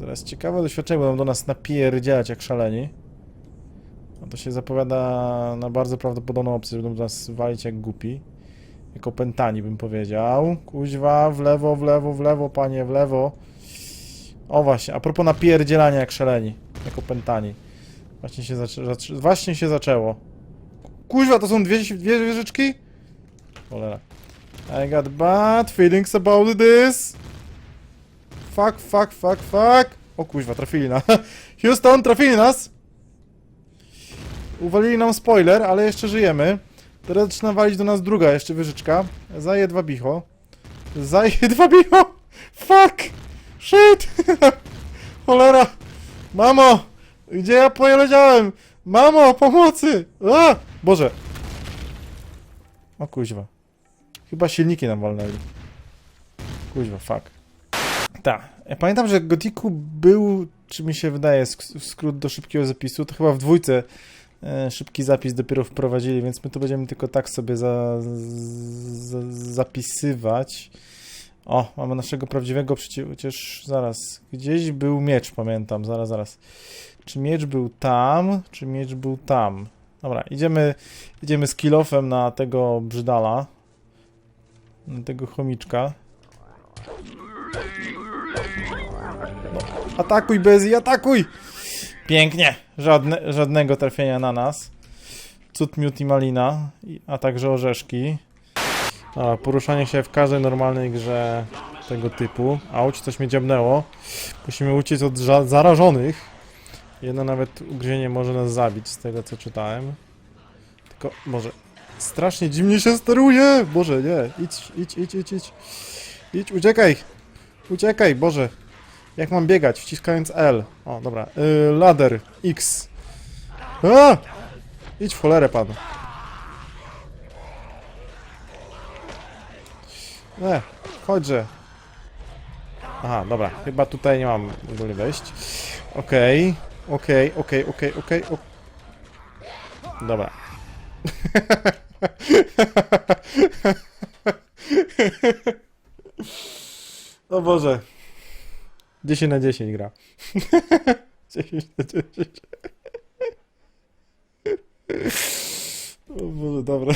Teraz ciekawe doświadczenie, będą do nas napierdzielać jak szaleni. No to się zapowiada na bardzo prawdopodobną opcję, że będą do nas walić jak głupi. Jak opętani bym powiedział. Kuźwa, w lewo, w lewo, w lewo, panie, w lewo. O właśnie, a propos napierdzielania jak szaleni. Jak opętani. Właśnie się, zaczę właśnie się zaczęło. Kuźwa, to są dwie, dwie wieżyczki? Cholera. I got bad feelings about this. Fuck, fuck, fuck, fuck. O kuźwa, trafili nas. Houston, trafili nas. Uwalili nam spoiler, ale jeszcze żyjemy. Teraz zaczyna walić do nas druga jeszcze wyżyczka. Zaje dwa bicho. Zaje dwa bicho. Fuck. Shit. Cholera. Mamo. Gdzie ja poleciałem? Mamo, pomocy. A! Boże. O kuźwa. Chyba silniki nam walnęli. Kuźwa, fuck. Tak. Ja pamiętam, że Gotiku był, czy mi się wydaje, sk- skrót do szybkiego zapisu. To chyba w dwójce e, szybki zapis dopiero wprowadzili, więc my to będziemy tylko tak sobie za, za, zapisywać. O, mamy naszego prawdziwego przeciw... Chociaż zaraz. Gdzieś był miecz, pamiętam. Zaraz, zaraz. Czy miecz był tam, czy miecz był tam? Dobra, idziemy, idziemy z kilofem na tego brzydala. Na tego chomiczka. Atakuj, Bezi, atakuj! Pięknie! Żadne, żadnego trafienia na nas. Cud, miód i malina, a także orzeszki. Dobra, poruszanie się w każdej normalnej grze tego typu. Auć, coś mnie dziabnęło. Musimy uciec od zarażonych. Jedno nawet ugryzienie może nas zabić, z tego co czytałem. Tylko, może... Strasznie dziwnie się steruje! Boże, nie. Idź, idź, idź, idź, idź. Idź, uciekaj! Uciekaj, Boże. Jak mam biegać? Wciskając L. O, dobra. Yy, ladder. X. A! Idź w cholerę, pan. E, chodźże. Aha, dobra. Chyba tutaj nie mam w ogóle wejść. Okej. Okej, okej, okej, okej. o- Dobra. O Boże. 10 na 10 gra. 10 na 10. O Boże, dobra.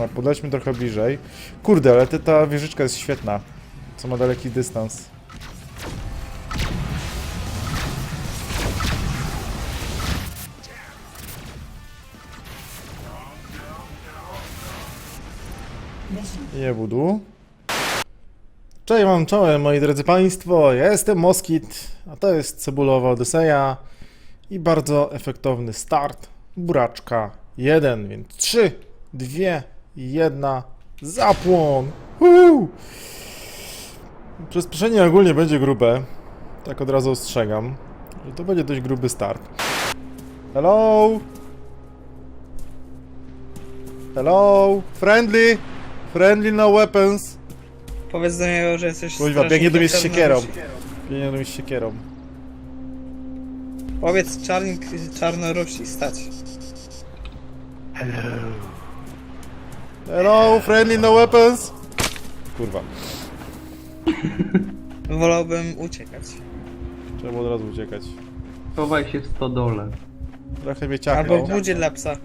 Dobra, podejdźmy trochę bliżej. Kurde, ale ta wieżyczka jest świetna. Co ma daleki dystans. Nie budu. Cześć wam, czołem moi drodzy państwo, ja jestem Moskit, a to jest Cebulowa Odyseja i bardzo efektowny start. Buraczka 1, więc 3, 2, 1, zapłon! Woo! Przyspieszenie ogólnie będzie grube, tak od razu ostrzegam, że to będzie dość gruby start. Hello? Hello? Friendly? Friendly no weapons? Powiedz do niego, że jesteś Kuźwa, biegnie do mnie z siekierą. Biegnie do mnie z siekierą. Powiedz czarnik czarnorusi, stać. Hello, friendly no weapons? Kurwa, Wolałbym uciekać. trzeba było od razu uciekać. Chowaj się w stodole. Trochę mnie Albo ciachnął. w budzie dla psa.